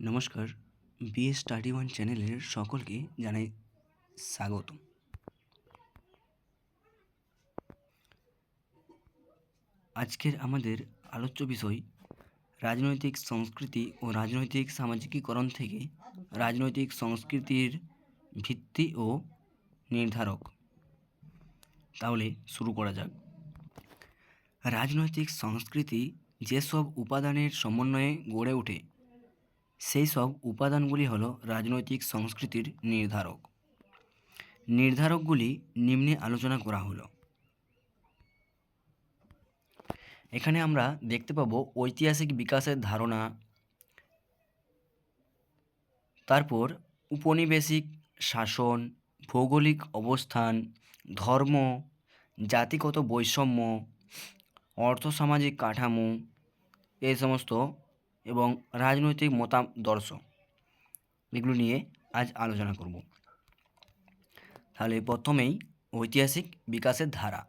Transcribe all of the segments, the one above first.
নমস্কার BA study one চ্যানেলের সকলকে জানাই স্বাগত আজকের আমাদের আলোচ্য বিষয় রাজনৈতিক সংস্কৃতি ও রাজনৈতিক সামাজিকীকরণ থেকে রাজনৈতিক সংস্কৃতির ভিত্তি ও নির্ধারক। তাহলে শুরু করা যাক। রাজনৈতিক সংস্কৃতি যেসব উপাদানের সমন্বয়ে গড়ে ওঠে সেই সব উপাদানগুলি হল রাজনৈতিক সংস্কৃতির নির্ধারক। নির্ধারকগুলি নিম্নে আলোচনা করা হলো। এখানে আমরা দেখতে পাবো ঐতিহাসিক বিকাশের ধারণা, তারপর উপনিবেশিক শাসন, ভৌগোলিক অবস্থান, ধর্ম, জাতিগত বৈষম্য অর্থসামাজিক কাঠামো এই সমস্ত এবং রাজনৈতিক মতাদর্শ এগুলো নিয়ে আজ আলোচনা করব। তাহলে প্রথমেই ঐতিহাসিক বিকাশের ধারা।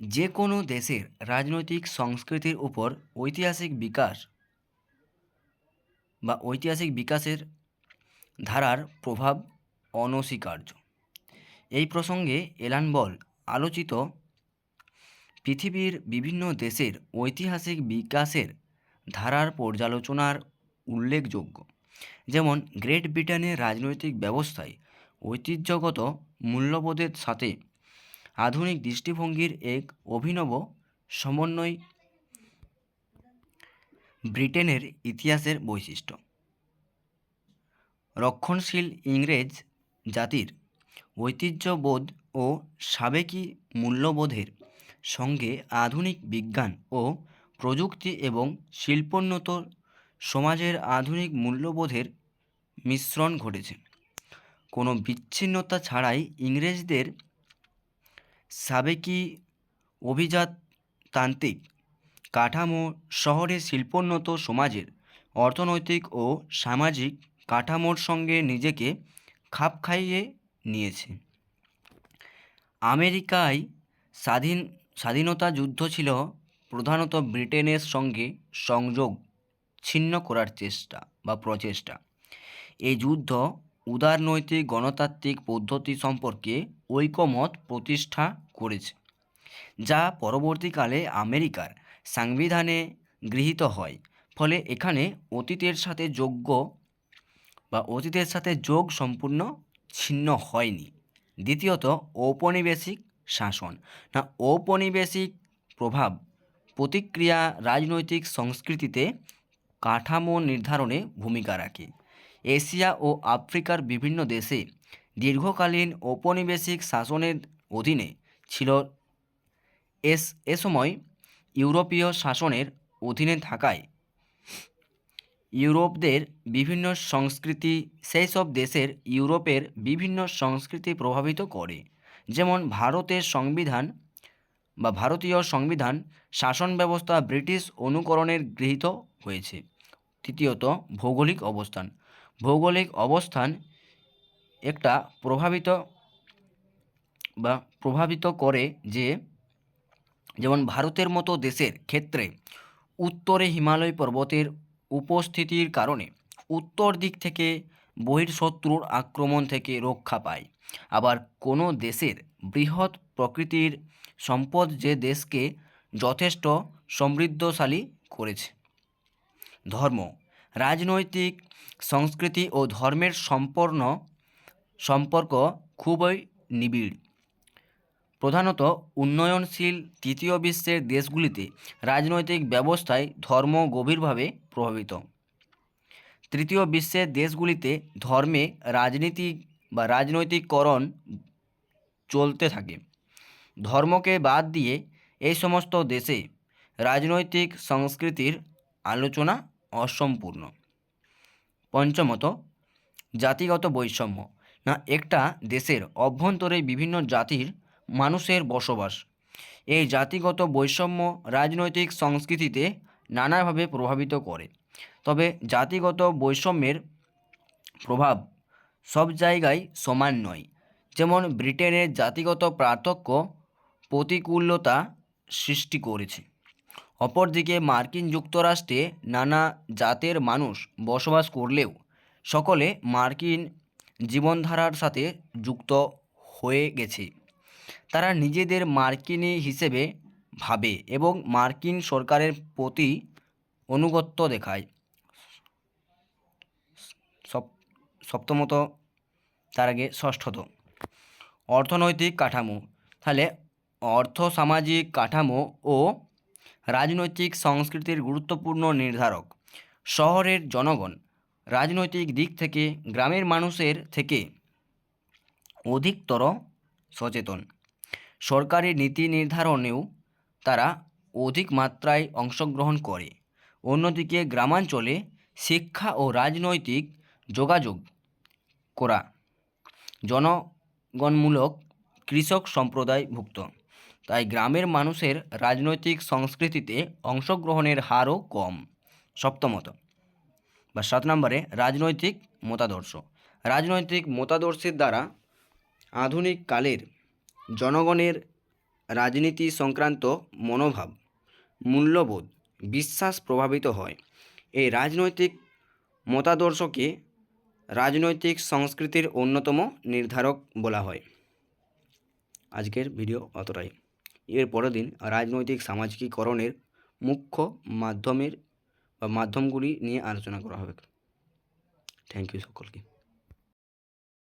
যে কোনো দেশের রাজনৈতিক সংস্কৃতির উপর ঐতিহাসিক বিকাশ বা ঐতিহাসিক বিকাশের ধারার প্রভাব অনস্বীকার্য। এই প্রসঙ্গে এলান বল আলোচিত পৃথিবীর বিভিন্ন দেশের ঐতিহাসিক বিকাশের ধারার পর্যালোচনার উল্লেখযোগ্য। যেমন, গ্রেট ব্রিটেনের রাজনৈতিক ব্যবস্থায় ঐতিহ্যগত মূল্যবোধের সাথে আধুনিক দৃষ্টিভঙ্গির এক অভিনব সমন্বয় ব্রিটেনের ইতিহাসের বৈশিষ্ট্য। রক্ষণশীল ইংরেজ জাতির ঐতিহ্যবোধ ও সাবেকি মূল্যবোধের সঙ্গে আধুনিক বিজ্ঞান ও প্রযুক্তি এবং শিল্পোন্নত সমাজের আধুনিক মূল্যবোধের মিশ্রণ ঘটেছে। কোনো বিচ্ছিন্নতা ছাড়াই ইংরেজদের সাবেকি অভিজাততান্ত্রিক কাঠামো শহরে শিল্পোন্নত সমাজের অর্থনৈতিক ও সামাজিক কাঠামোর সঙ্গে নিজেকে খাপ খাইয়ে নিয়েছে। আমেরিকায় স্বাধীন, স্বাধীনতা যুদ্ধ ছিল প্রধানত ব্রিটেনের সঙ্গে সংযোগ ছিন্ন করার চেষ্টা বা প্রচেষ্টা। এই যুদ্ধ উদারনৈতিক গণতান্ত্রিক পদ্ধতি সম্পর্কে ঐকমত প্রতিষ্ঠা করেছে, যা পরবর্তীকালে আমেরিকার সাংবিধানে গৃহীত হয়। ফলে এখানে অতীতের সাথে যোগ্য বা অতীতের সাথে যোগ সম্পূর্ণ ছিন্ন হয়নি। দ্বিতীয়ত, ঔপনিবেশিক শাসন। না, ঔপনিবেশিক প্রভাব প্রতিক্রিয়া রাজনৈতিক সংস্কৃতিতে কাঠামো নির্ধারণে ভূমিকা রাখে। এশিয়া ও আফ্রিকার বিভিন্ন দেশে দীর্ঘকালীন ঔপনিবেশিক শাসনের অধীনে ছিল। এস, এ সময় ইউরোপীয় শাসনের অধীনে থাকায় ইউরোপদের বিভিন্ন সংস্কৃতি, সেই সব দেশের ইউরোপের বিভিন্ন সংস্কৃতি প্রভাবিত করে। যেমন ভারতের সংবিধান বা ভারতীয় সংবিধান শাসন ব্যবস্থা ব্রিটিশ অনুকরণের গৃহীত হয়েছে। তৃতীয়ত, ভৌগোলিক অবস্থান। ভৌগোলিক অবস্থান একটা প্রভাবিত বা প্রভাবিত করে যে, যেমন ভারতের মতো দেশের ক্ষেত্রে উত্তরে হিমালয় পর্বতের উপস্থিতির কারণে উত্তর দিক থেকে বহির্শত্রুর আক্রমণ থেকে রক্ষা পায়। আবার কোনো দেশের বৃহৎ প্রকৃতির সম্পদ যে দেশকে যথেষ্ট সমৃদ্ধশালী করেছে। ধর্ম, রাজনৈতিক, সংস্কৃতি ও ধর্মের সম্পূর্ণ সম্পর্ক খুবই নিবিড়। প্রধানত উন্নয়নশীল তৃতীয় বিশ্বের দেশগুলিতে রাজনৈতিক ব্যবস্থায় ধর্ম গভীরভাবে প্রভাবিত। তৃতীয় বিশ্বের দেশগুলিতে ধর্মে রাজনীতি বা রাজনৈতিককরণ চলতে থাকে। ধর্মকে বাদ দিয়ে এই সমস্ত দেশে রাজনৈতিক সংস্কৃতির আলোচনা অসম্পূর্ণ। পঞ্চমত, জাতিগত বৈষম্য। না, একটা দেশের অভ্যন্তরে বিভিন্ন জাতির মানুষের বসবাস। এই জাতিগত বৈষম্য রাজনৈতিক সংস্কৃতিতে নানাভাবে প্রভাবিত করে। তবে জাতিগত বৈষম্যের প্রভাব সব জায়গায় সমান নয়। যেমন ব্রিটেনের জাতিগত পার্থক্য প্রতিকূলতা সৃষ্টি করেছে। অপরদিকে মার্কিন যুক্তরাষ্ট্রে নানা জাতের মানুষ বসবাস করলেও সকলে মার্কিন জীবনধারার সাথে যুক্ত হয়ে গেছে। তারা নিজেদের মার্কিনী হিসেবে ভাবে এবং মার্কিন সরকারের প্রতি অনুগত্য দেখায়। সপ্তমত, তার আগে ষষ্ঠত। অর্থনৈতিক কাঠামো, তাহলে অর্থ সামাজিক কাঠামো ও রাজনৈতিক সংস্কৃতির গুরুত্বপূর্ণ নির্ধারক। শহরের জনগণ রাজনৈতিক দিক থেকে গ্রামের মানুষের থেকে অধিকতর সচেতন। সরকারি নীতি নির্ধারণেও তারা অধিক মাত্রায় অংশগ্রহণ করে। অন্যদিকে গ্রামাঞ্চলে শিক্ষা ও রাজনৈতিক যোগাযোগ করা জনগণমূলক কৃষক সম্প্রদায়ভুক্ত। তাই গ্রামের মানুষের রাজনৈতিক সংস্কৃতিতে অংশগ্রহণের হারও কম। সপ্তমত বা সাত নম্বরে, রাজনৈতিক মতাদর্শ। রাজনৈতিক মতাদর্শের দ্বারা আধুনিক কালের জনগণের রাজনীতি সংক্রান্ত মনোভাব, মূল্যবোধ, বিশ্বাস প্রভাবিত হয়। এই রাজনৈতিক মতাদর্শকে রাজনৈতিক সংস্কৃতির অন্যতম নির্ধারক বলা হয়। আজকের ভিডিও অতটাই। এর পরের দিন রাজনৈতিক সামাজিকীকরণের মুখ্য মাধ্যমের বা মাধ্যমগুলি নিয়ে আলোচনা করা হবে। থ্যাংক ইউ সকলকে।